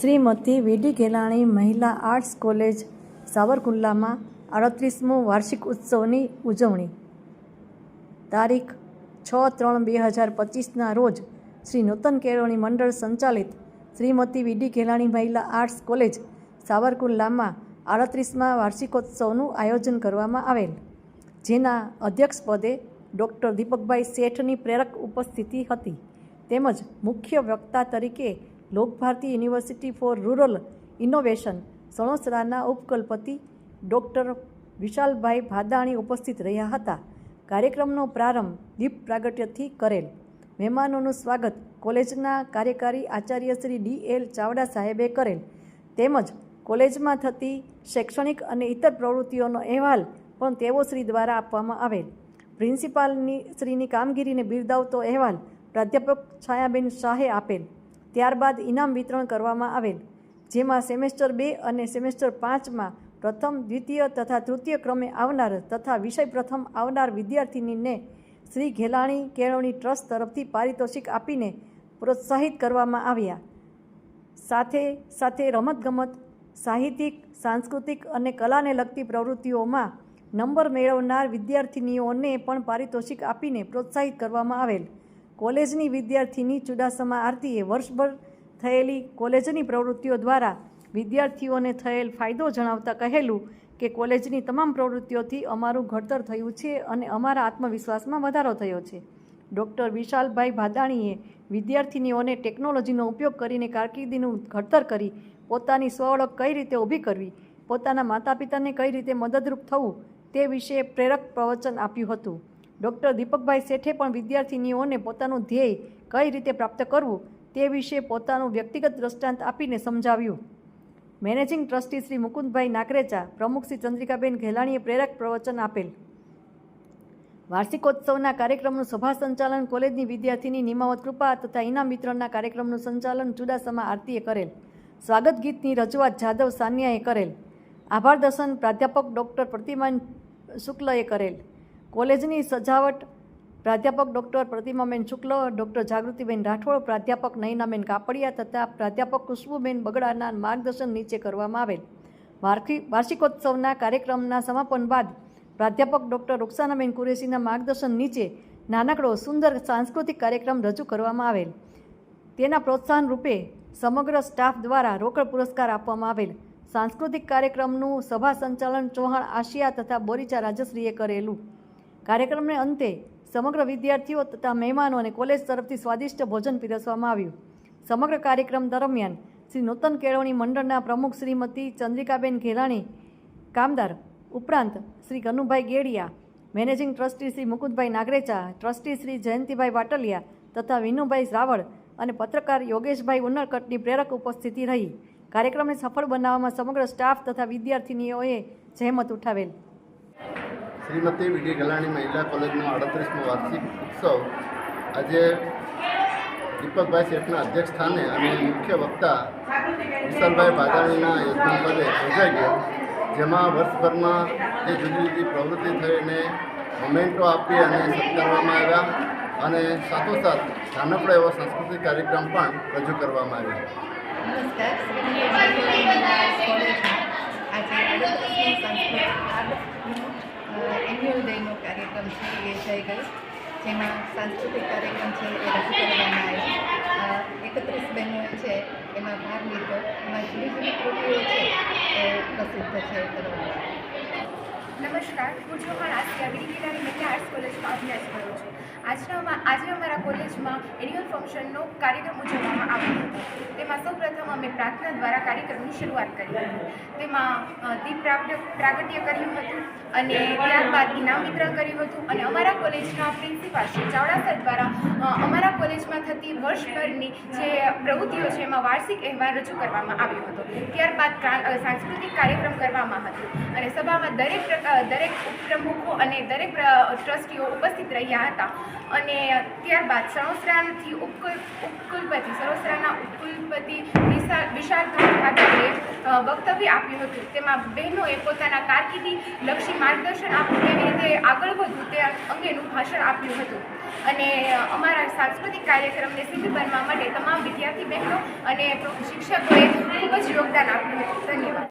શ્રીમતી વીડી ગેલાણી મહિલા arts college, સાવરકુંડલામાં આડત્રીસમો વાર્ષિક ઉત્સવની ઉજવણી. તારીખ છ ત્રણ બે હજાર પચીસના રોજ શ્રી નૂતન કેળવણી મંડળ સંચાલિત શ્રીમતી વીડી ગેલાણી મહિલા આર્ટ્સ કોલેજ, સાવરકુંડલામાં આડત્રીસમાં વાર્ષિકોત્સવનું આયોજન કરવામાં આવેલ. જેના અધ્યક્ષપદે ડૉક્ટર દીપકભાઈ શેઠની પ્રેરક ઉપસ્થિતિ હતી. તેમજ મુખ્ય વક્તા તરીકે Lokbharti university for rural innovation સણોસરાના ઉપકુલપતિ ડૉક્ટર વિશાલભાઈ ભાદાણી ઉપસ્થિત રહ્યા હતા. કાર્યક્રમનો પ્રારંભ દીપ પ્રાગટ્યથી કરેલ. મહેમાનોનું સ્વાગત કોલેજના કાર્યકારી આચાર્ય શ્રી ડી એલ ચાવડા સાહેબે કરેલ. તેમજ કોલેજમાં થતી શૈક્ષણિક અને ઇતર પ્રવૃત્તિઓનો અહેવાલ પણ તેઓ શ્રી દ્વારા આપવામાં આવેલ. પ્રિન્સિપાલની શ્રીની કામગીરીને બિરદાવતો અહેવાલ પ્રાધ્યાપક છાયાબેન શાહે આપેલ. ત્યારબાદ ઇનામ વિતરણ કરવામાં આવેલ, જેમાં સેમેસ્ટર બે અને સેમેસ્ટર પાંચમાં પ્રથમ, દ્વિતીય તથા તૃતીય ક્રમે આવનાર તથા વિષય પ્રથમ આવનાર વિદ્યાર્થીનીને શ્રી ઘેલાણી કેળવણી ટ્રસ્ટ તરફથી પારિતોષિક આપીને પ્રોત્સાહિત કરવામાં આવ્યા. સાથે સાથે રમતગમત, સાહિત્યિક, સાંસ્કૃતિક અને કલાને લગતી પ્રવૃત્તિઓમાં નંબર મેળવનાર વિદ્યાર્થીનીઓને પણ પારિતોષિક આપીને પ્રોત્સાહિત કરવામાં આવેલ. કોલેજની વિદ્યાર્થીની ચુડાસમા આરતીએ વર્ષભર થયેલી કોલેજની પ્રવૃત્તિઓ દ્વારા વિદ્યાર્થીઓને થયેલ ફાયદો જણાવતા કહેલું કે કોલેજની તમામ પ્રવૃત્તિઓથી અમારું ઘડતર થયું છે અને અમારા આત્મવિશ્વાસમાં વધારો થયો છે. ડૉક્ટર વિશાલભાઈ ભાદાણીએ વિદ્યાર્થિનીઓને ટેકનોલોજીનો ઉપયોગ કરીને કારકિર્દીનું ઘડતર કરી પોતાની સ્વ કઈ રીતે ઊભી કરવી, પોતાના માતા પિતાને કઈ રીતે મદદરૂપ થવું તે વિશે પ્રેરક પ્રવચન આપ્યું હતું. ડૉક્ટર દીપકભાઈ શેઠે પણ વિદ્યાર્થિનીઓને પોતાનું ધ્યેય કઈ રીતે પ્રાપ્ત કરવું તે વિશે પોતાનું વ્યક્તિગત દ્રષ્ટાંત આપીને સમજાવ્યું. મેનેજિંગ ટ્રસ્ટી શ્રી મુકુંદભાઈ નાકરેચા પ્રમુખ શ્રી ચંદ્રિકાબેન ઘેલાણીએ પ્રેરક પ્રવચન આપેલ. વાર્ષિકોત્સવના કાર્યક્રમનું સભા સંચાલન કોલેજની વિદ્યાર્થીની નિમાવત કૃપા તથા ઇનામ વિતરણના કાર્યક્રમનું સંચાલન ચુડાસમા આરતીએ કરેલ. સ્વાગત ગીતની રજૂઆત જાદવ સાનિયાએ કરેલ. આભાર દર્શન પ્રાધ્યાપક ડૉક્ટર પ્રતિમાન શુક્લએ કરેલ. કોલેજની સજાવટ, પ્રાધ્યાપક ડૉક્ટર પ્રતિમાબેન શુક્લ, ડૉક્ટર જાગૃતિબેન રાઠોડ, પ્રાધ્યાપક નયનાબેન કાપડિયા તથા પ્રાધ્યાપક ખુશ્બુબેન બગડાના માર્ગદર્શન નીચે કરવામાં આવેલ. વાર્ષિક, વાર્ષિકોત્સવના કાર્યક્રમના સમાપન બાદ પ્રાધ્યાપક ડૉક્ટર રૂક્ષાનાબેન કુરેશીના માર્ગદર્શન નીચે નાનકડો સુંદર સાંસ્કૃતિક કાર્યક્રમ રજૂ કરવામાં આવેલ. તેના પ્રોત્સાહન રૂપે સમગ્ર સ્ટાફ દ્વારા રોકડ પુરસ્કાર આપવામાં આવેલ. સાંસ્કૃતિક કાર્યક્રમનું સભા સંચાલન ચૌહાણ આશિયા તથા બોરીચા રાજશ્રીએ કરેલું. કાર્યક્રમને અંતે સમગ્ર વિદ્યાર્થીઓ તથા મહેમાનો અને કોલેજ તરફથી સ્વાદિષ્ટ ભોજન પીરસવામાં આવ્યું. સમગ્ર કાર્યક્રમ દરમિયાન શ્રી નૂતન કેળવણી મંડળના પ્રમુખ શ્રીમતી ચંદ્રિકાબેન ઘેલાણી, કામદાર ઉપરાંત Shri Kanubhai Gediya, managing trustee Shri Mukundbhai Nagrecha, trustee Shri Jayantibhai Vataliya તથા વિનુભાઈ રાવળ અને પત્રકાર યોગેશભાઈ ઉન્નરકટની પ્રેરક ઉપસ્થિતિ રહી. કાર્યક્રમને સફળ બનાવવામાં સમગ્ર સ્ટાફ તથા વિદ્યાર્થિનીઓએ જહેમત ઉઠાવેલ. શ્રીમતી વીડી ગલાણી મહિલા કોલેજનો અડત્રીસમો વાર્ષિક ઉત્સવ. આજે દીપકભાઈ શેઠના અધ્યક્ષ સ્થાને અને મુખ્ય વક્તા વિશાલભાઈ બાદાણીના યજમાન પદે યોજાઈ ગયો. જેમાં વર્ષભરમાં જે જુદી જુદી પ્રવૃત્તિ થઈને મોમેન્ટો આપી અને સત્કારવામાં આવ્યા અને સાથોસાથ નાનકડો એવો સાંસ્કૃતિક કાર્યક્રમ પણ રજૂ કરવામાં આવ્યો. નમસ્કાર શ્રી કોલેજમાં આજે આડત્રીસમો સાંસ્કૃતિક એન્યુઅલ ડેનો જેમાં સાંસ્કૃતિક કાર્યક્રમ છે એ રજૂ કરવામાં આવ્યો એકત્રીસ બહેનોએ છે, એમાં ભાગ લીધો. એમાં જુદી જુદી કૃતિઓ છે, એ પ્રસિદ્ધ છે. કરવામાં નમસ્કાર, હું ચૌહાણ આસિયા કિનારી મહિલા આર્ટ્સ કોલેજમાં અભ્યાસ કરું છું. આજના આજે અમારા કોલેજમાં એન્યુઅલ ફંક્શનનો કાર્યક્રમ ઉજવવામાં આવ્યો હતો. તેમાં સૌપ્રથમ અમે પ્રાર્થના દ્વારા કાર્યક્રમની શરૂઆત કરી હતી. તેમાં દીપ પ્રાગટ્ય કર્યું હતું અને ત્યારબાદ ઇનામ વિતરણ કર્યું હતું અને અમારા કોલેજના પ્રિન્સિપાલ શ્રી ચાવડા સર દ્વારા અમારા કોલેજમાં થતી વર્ષભરની જે પ્રવૃત્તિઓ છે એમાં વાર્ષિક અહેવાલ રજૂ કરવામાં આવ્યો હતો. ત્યારબાદ સાંસ્કૃતિક કાર્યક્રમ કરવામાં હતો. અને સભામાં દરેક દરેક ઉપપ્રમુખો અને દરેક ટ્રસ્ટીઓ ઉપસ્થિત રહ્યા હતા. અને ત્યારબાદ સણોસરાથી ઉપકુલ ઉપકુલપતિ સણોસરાના ઉપકુલપતિ વિશાલ વિશાલભાઈ ઠાકોરે અ, વક્તવ્ય આપ્યું હતું. તેમાં બહેનોએ પોતાના કારકિર્દી લક્ષી માર્ગદર્શન આપવું કેવી રીતે આગળ વધવું તે અંગેનું ભાષણ આપ્યું હતું. અને અમારા સાંસ્કૃતિક કાર્યક્રમને સિદ્ધ બનવા માટે તમામ વિદ્યાર્થી બહેનો અને શિક્ષકોએ ખૂબ જ યોગદાન આપ્યું હતું. ધન્યવાદ.